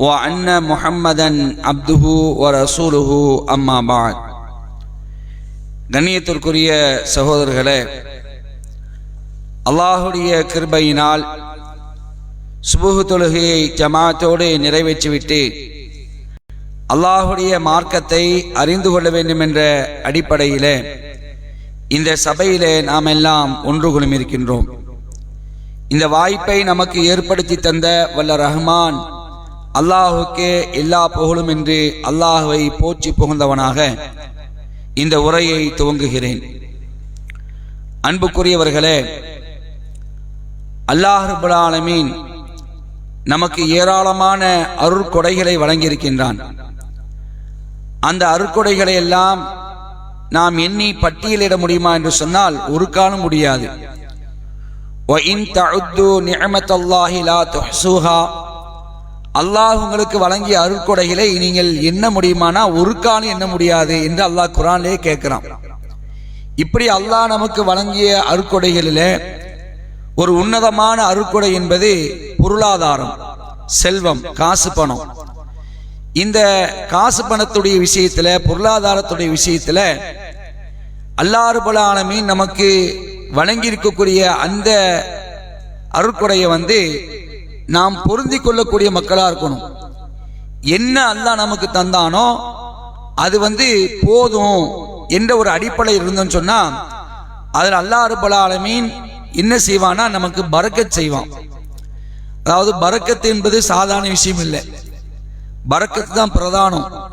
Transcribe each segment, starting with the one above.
وان محمدا عبده ورسوله اما بعد கண்ணியத்திற்குரிய சகோதரர்களே அல்லாஹுடைய கிருபையினால் சுபுகு தொழுகையை ஜமாத்தோடு நிறைவேற்றிவிட்டு அல்லாஹுடைய மார்க்கத்தை அறிந்து கொள்ள வேண்டும் என்ற அடிப்படையிலே இந்த சபையிலே நாம் எல்லாம் ஒன்று குழுமிருக்கின்றோம் இந்த வாய்ப்பை நமக்கு ஏற்படுத்தி தந்த வல்ல ரஹ்மான் அல்லாஹுக்கே எல்லா புகழும் என்று அல்லாஹுவை போற்றி புகழ்ந்தவனாக இந்த உரையை துவங்குகிறேன் அன்புக்குரியவர்களே அல்லாஹ் ரபுல் ஆலமீன் நமக்கு ஏராளமான அருட்கொடைகளை வழங்கியிருக்கின்றான் அந்த அருட்கொடைகளை எல்லாம் நாம் எண்ணி பட்டியலிட முடியுமா என்று சொன்னால் ஒரு காலம் முடியாது وَإِن تَعُدُّوا نِعْمَةَ اللَّهِ لَا تُحْصُوهَا அல்லாஹ் உங்களுக்கு வழங்கிய அருட்கொடைகளை நீங்கள் எண்ண முடியுமானா ஒரு காலம் எண்ண முடியாது என்று அல்லாஹ் குரானிலே கேட்கிறான். இப்படி அல்லாஹ் நமக்கு வழங்கிய அருக்கொடைகளில் ஒரு உன்னதமான அருட்கொடை என்பது பொருளாதாரம் செல்வம் காசு பணம். இந்த காசு பணத்துடைய விஷயத்தில் பொருளாதாரத்துடைய விஷயத்தில் அல்லாறு ஆலமீன் நமக்கு வழங்கி இருக்கக்கூடிய அந்த அருட்கொடையை வந்து நாம் பொருந்தி கொள்ளக்கூடிய மக்களா இருக்கணும். என்ன அல்லாஹ் நமக்கு தந்தானோ அது வந்து போதும் என்ற ஒரு அடிப்படை இருந்தோன்னு சொன்னா அதில் அல்லாஹ் ரபுல் ஆலமீன் என்ன செய்வானா நமக்கு பறக்கத் செய்வான். அதாவது பறக்கத்து என்பது சாதாரண விஷயம் இல்லை. பறக்கத்து தான் பிரதானம்.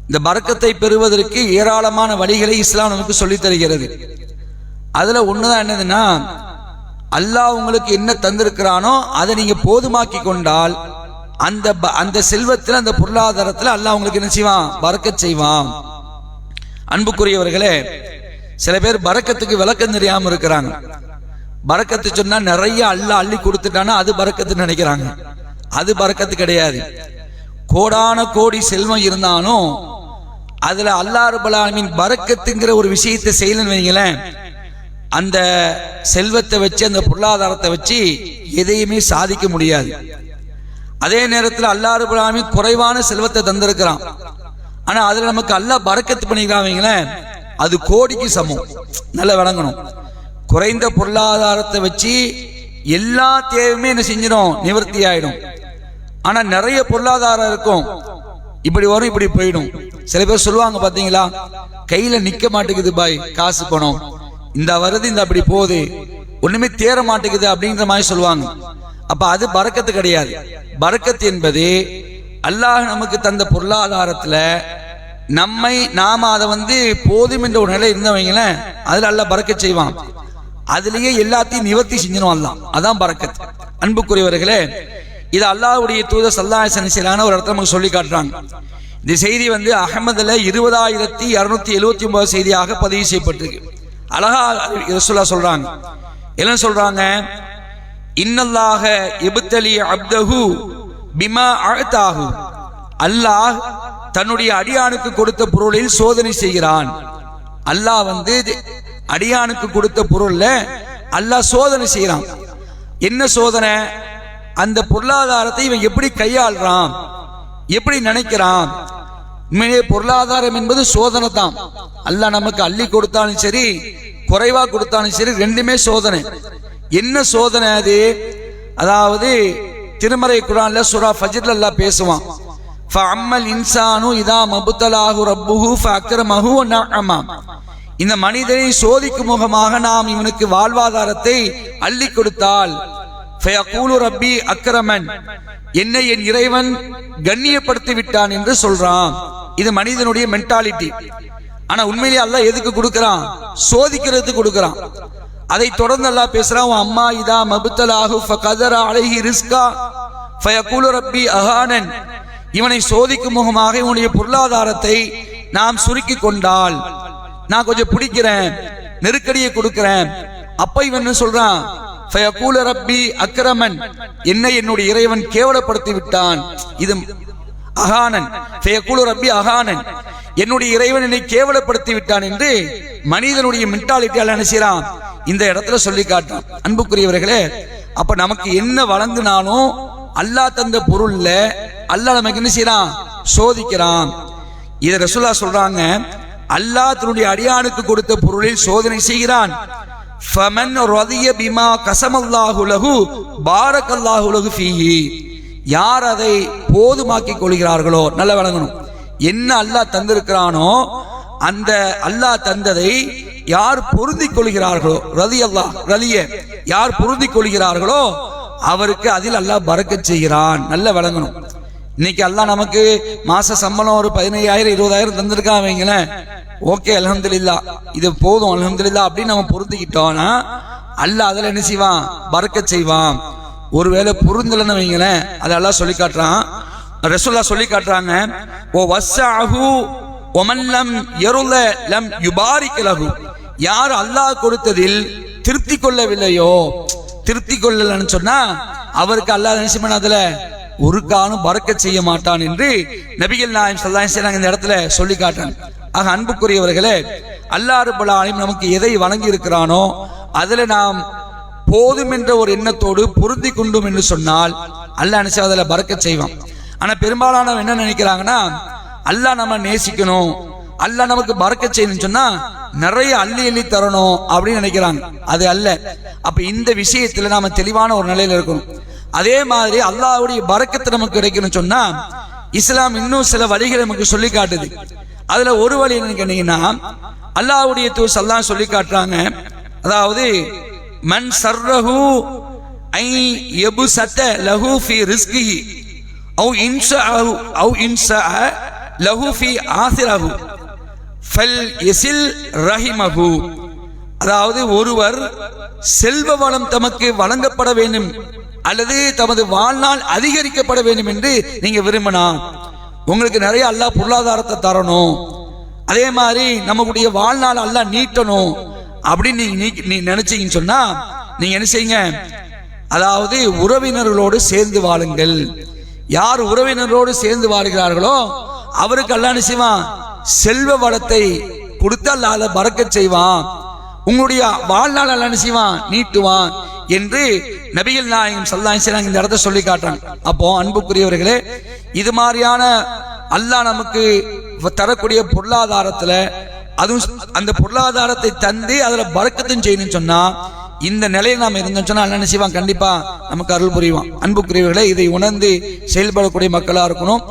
இந்த பறக்கத்தை பெறுவதற்கு ஏராளமான வழிகளை இஸ்லாம் நமக்கு சொல்லித் தருகிறது. அதுல ஒண்ணுதான் என்னதுன்னா அல்லாஹ் உங்களுக்கு என்ன தந்திருக்கிறானோ அதை நீங்க போதுமாக்கி கொண்டால் அந்த ப- அந்த செல்வத்தில் அந்த பொருளாதாரத்தில் அல்லாஹ் உங்களுக்கு என்ன செய்வான்? பறக்க செய்வான். அன்புக்குரியவர்களே சில பேர் பறக்கத்துக்கு விளக்கம் தெரியாம இருக்கிறாங்க. பறக்கத்து சொன்னா நிறைய அள்ள அள்ளி கொடுத்துட்டானா அது பறக்கத்து நினைக்கிறாங்க. அது பறக்கத்து கிடையாது. கோடான கோடி செல்வம் இருந்தாலும் அதுல அல்லாஹ் ரபுல் பறக்கத்துங்கிற ஒரு விஷயத்தை செய்யலன்னு வைங்களேன் அந்த செல்வத்தை வச்சு அந்த பொருளாதாரத்தை வச்சு எதையுமே சாதிக்க முடியாது. அதே நேரத்தில் அல்லாறு பிராமி குறைவான செல்வத்தை தந்திருக்கிறான். ஆனா அதுல நமக்கு அல்லாஹ் பறக்கத்து பண்ணிக்கிறாங்களேன் அது கோடிக்கு சமம். நல்லா விளங்கணும். குறைந்த பொருளாதாரத்தை வச்சு எல்லா தேவையுமே என்ன செஞ்சிடும்? நிவர்த்தி ஆயிடும். ஆனா நிறைய பொருளாதாரம் இருக்கும். இப்படி வரும் இப்படி போயிடும். சில பேர் சொல்லுவாங்க பாத்தீங்களா? கையில நிக்க மாட்டேங்குது பாய் காசு பணம். இந்த வருது இந்த அப்படி போகுது. ஒண்ணுமே தேர மாட்டேங்குது அப்படிங்கிற மாதிரி சொல்லுவாங்க. அப்ப அது பறக்கத்து கிடையாது. பறக்கத்து என்பது அல்லாஹ் நமக்கு தந்த பொருளாதாரத்துல நம்மை நாம அதை வந்து போதும் என்ற ஒரு நிலை இருந்தவங்களேன் அதுல அல்லாஹ் பறக்க செய்வான். அதுலயே எல்லாத்தையும் நிவர்த்தி செஞ்சிடும் அல்லாஹ். அதான் பறக்கத் அன்புக்குரியவர்களே இது அல்லாஹ்வுடைய தூதர் சல்லாசனிசிலான ஒரு இடத்துல நமக்கு சொல்லி காட்டுறாங்க. இந்த செய்தி வந்து அகமதுல இருபதாயிரத்தி இருநூத்தி எழுவத்தி ஒன்பது செய்தியாக பதிவு செய்யப்பட்டிருக்கு. அழகா ரசூல்லா சொல்றாங்க. என்ன சொல்றாங்க? இன்னல்லாக இபுத்தலி அப்தஹு பிமா அழுத்தாகு அல்லாஹ் தன்னுடைய அடியானுக்கு கொடுத்த பொருளில் சோதனை செய்கிறான். அல்லாஹ் வந்து அடியானுக்கு கொடுத்த பொருள்ல அல்லாஹ் சோதனை செய்கிறான். என்ன சோதனை? அந்த பொருளாதாரத்தை இவன் எப்படி கையாள்றான்? எப்படி நினைக்கிறான்? உண்மையிலே பொருளாதாரம் என்பது சோதனை தான் அல்லாஹ் நமக்கு அள்ளி கொடுத்தாலும் சரி குறைவா கொடுத்தாலும் சரி ரெண்டுமே சோதனை. என்ன சோதனை அது? அதாவது திருமறை குரான்ல சுரா ஃபஜ்ர்ல அல்லாஹ் பேசுவான். ஃபஅம்மல் இன்சானு இதா மபுத்தலாஹு ரப்புஹு ஃபஅக்ரமஹு வ நஅமா இந்த மனிதனை சோதிக்கும் முகமாக நாம் இவனுக்கு வாழ்வாதாரத்தை அள்ளி கொடுத்தால் ஃபயகூலு ரப்பி அக்ரமன். என்னை என் இறைவன் கண்ணியப்படுத்தி விட்டான் என்று சொல்றான். இது மனிதனுடைய மென்டாலிட்டி ஆனா உண்மையிலேயே அல்ல எதுக்கு கொடுக்கறான்? சோதிக்கிறதுக்கு கொடுக்கறான். அதை தொடர்ந்து எல்லாம் பேசுறான் உன் அம்மா இதா மபுத்தலாகு ஃபகதர அழகி ரிஸ்கா ஃபயகூலு ரப்பி அஹானன். இவனை சோதிக்கும் முகமாக இவனுடைய பொருளாதாரத்தை நாம் சுருக்கி கொண்டால் நான் கொஞ்சம் பிடிக்கிறேன் நெருக்கடியை கொடுக்கிறேன். அப்ப இவன் என்ன சொல்றான்? ஃபயகூலு ரப்பி அக்ரமன். என்னை என்னுடைய இறைவன் கேவலப்படுத்தி விட்டான் இது அகானன். ஃபயகூலு ரப்பி அகானன். என்னுடைய இறைவன் என்னை கேவலப்படுத்தி விட்டான் என்று மனிதனுடைய மென்டாலிட்டியால் நினைச்சான் இந்த இடத்துல சொல்லி காட்டான் அன்புக்குரியவர்களே அப்ப நமக்கு என்ன வழங்கினாலும் அல்லாஹ் தந்த பொருள்ல அல்லாஹ் நமக்கு என்ன செய்யறான் சோதிக்கிறான். இதை ரசுல்லா சொல்றாங்க அல்லாஹ் தன்னுடைய அடியானுக்கு கொடுத்த பொருளில் சோதனை செய்கிறான். ஃபமன் ரதிய பிமா கசமல்லாஹுலகு பாரகல்லாஹுலகு ஃபீஹி. யார் அதை போதுமாக்கி கொள்கிறார்களோ நல்ல வழங்கணும் என்ன அல்லாஹ் தந்திருக்கிறானோ அந்த அல்லாஹ் தந்ததை யார் பொருந்திக் கொள்கிறார்களோ ரதி அல்லாஹ் ரலிய யார் பொருந்திக் கொள்கிறார்களோ அவருக்கு அதில் அல்லாஹ் பறக்க செய்கிறான். நல்ல வழங்கணும் இன்னைக்கு அல்லாஹ் நமக்கு மாச சம்பளம் ஒரு பதினையாயிரம் இருபதாயிரம் தந்திருக்கான் வைங்களேன். ஓகே அல்ஹம்துலில்லா இது போதும் அல்ஹம்துலில்லா அப்படின்னு நம்ம பொருந்திக்கிட்டோம்னா அல்லாஹ் அதில் என்ன செய்வான்? பறக்கச் செய்வான். ஒருவேளை புரிந்தலன்னு வைங்களேன். அதெல்லாம் சொல்லி காட்டுறான் ரசூல்லா சொல்லி காட்டுறாங்க ஓ வஸ்ஸஅஹு ஒமல்லம் யருல லம் யுபாரிக்கலகு யார் அல்லாஹ் கொடுத்ததில் திருப்தி கொள்ளவில்லையோ திருப்தி கொள்ளலன்னு சொன்னா அவருக்கு அல்லாஹ் நினைச்சு பண்ணாதுல ஒரு காலம் பறக்க செய்ய மாட்டான் என்று நபிகள் நாயம் சல்லாஹ் செய்யறாங்க இந்த இடத்துல சொல்லி காட்டுறாங்க ஆக அன்புக்குரியவர்களே அல்லாஹ் ரப்பல் நமக்கு எதை வழங்கி இருக்கிறானோ அதுல நாம் போதும் என்ற ஒரு எண்ணத்தோடு பொருந்தி கொண்டும் என்று சொன்னால் அல்லாஹ் நினைச்சு அதில் பறக்க செய்வான். ஆனால் பெரும்பாலானவன் என்ன நினைக்கிறாங்கன்னா அல்லாஹ் நம்ம நேசிக்கணும் அல்லாஹ் நமக்கு பறக்க செய்யணும்னு சொன்னா நிறைய அள்ளி அள்ளி தரணும் அப்படின்னு நினைக்கிறாங்க. அது அல்ல. அப்ப இந்த விஷயத்துல நாம தெளிவான ஒரு நிலையில இருக்கணும். அதே மாதிரி அல்லாஹ்வுடைய பறக்கத்தை நமக்கு கிடைக்கணும்னு சொன்னா இஸ்லாம் இன்னும் சில வழிகளை நமக்கு சொல்லி காட்டுது. அதுல ஒரு வழி என்னன்னு கேட்டீங்கன்னா அல்லாவுடைய தூர் சொல்லி காட்டுறாங்க. அதாவது மன் சர்ரஹு ஐ யபுசத லஹு ஃபி ரிஸ்கிஹி. அவு இன்ஷஅஹு அவு இன்ஷஅ லஹு ஃபி ஆசிரஹு. ஃபல் எசில் ரஹிமஹு. அதாவது ஒருவர் செல்வ வளம் தமக்கு வழங்கப்பட வேண்டும் அல்லது தமது வாழ்நாள் அதிகரிக்கப்பட வேண்டும் என்று நீங்க விரும்பினா உங்களுக்கு நிறைய அல்லாஹ் பொருளாதாரத்தை தரணும். அதே மாதிரி நம்மளுடைய வாழ்நாள் அல்லாஹ் நீட்டணும். அப்படின்னு நீங்க நீ- நீ நினைச்சீங்கன்னு சொன்னா நீங்க என்ன செய்யுங்க? அதாவது உறவினர்களோடு சேர்ந்து வாழுங்கள். யார் உறவினரோடு சேர்ந்து வாழ்கிறார்களோ அவருக்கு அல்லாஹ் என்ன செய்வான்? செல்வ வளத்தை கொடுத்து அல்லாத அதை செய்வான். உங்களுடைய வாழ்நாள் அல்லாஹ் என்ன செய்வான்? நீட்டுவான் என்று நபிகள் நாயகம் சல்லாஹ் செய்றாங்க இந்த இடத்த சொல்லி காட்டுறாங்க. அப்போ அன்புக்குரியவர்களே இது மாதிரியான அல்லாஹ் நமக்கு தரக்கூடிய பொருளாதாரத்தில் அதுவும் அந்த பொருளாதாரத்தை தந்து அதுல பறக்கத்தும் செய்யணும்னு சொன்னா இந்த நிலையில் நாம் இருந்தோம் சொன்னா என்ன செய்வான் கண்டிப்பா நமக்கு அருள் புரிவான். அன்புக்குரியவர்களை இதை உணர்ந்து செயல்படக்கூடிய மக்களா இருக்கணும்.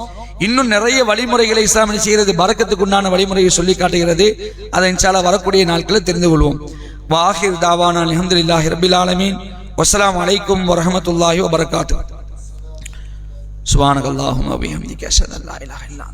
இன்னும் நிறைய வழிமுறைகளை இஸ்லாம் செய்கிறது பறக்கத்துக்கு உண்டான வழிமுறையை சொல்லி காட்டுகிறது. அதை இன்ஷால்லா வரக்கூடிய நாட்களில் தெரிந்து கொள்வோம். வாஹிர் தாவானா அல்ஹம்துலில்லாஹி ரபில் ஆலமீன். வசலாம் அலைக்கும் வரமத்துல்லாஹி வபரகாத்து சுப்ஹானக்கல்லாஹும்ம வபிஹம்திக அஷ்ஹது அல்லா இலாஹா இல்லா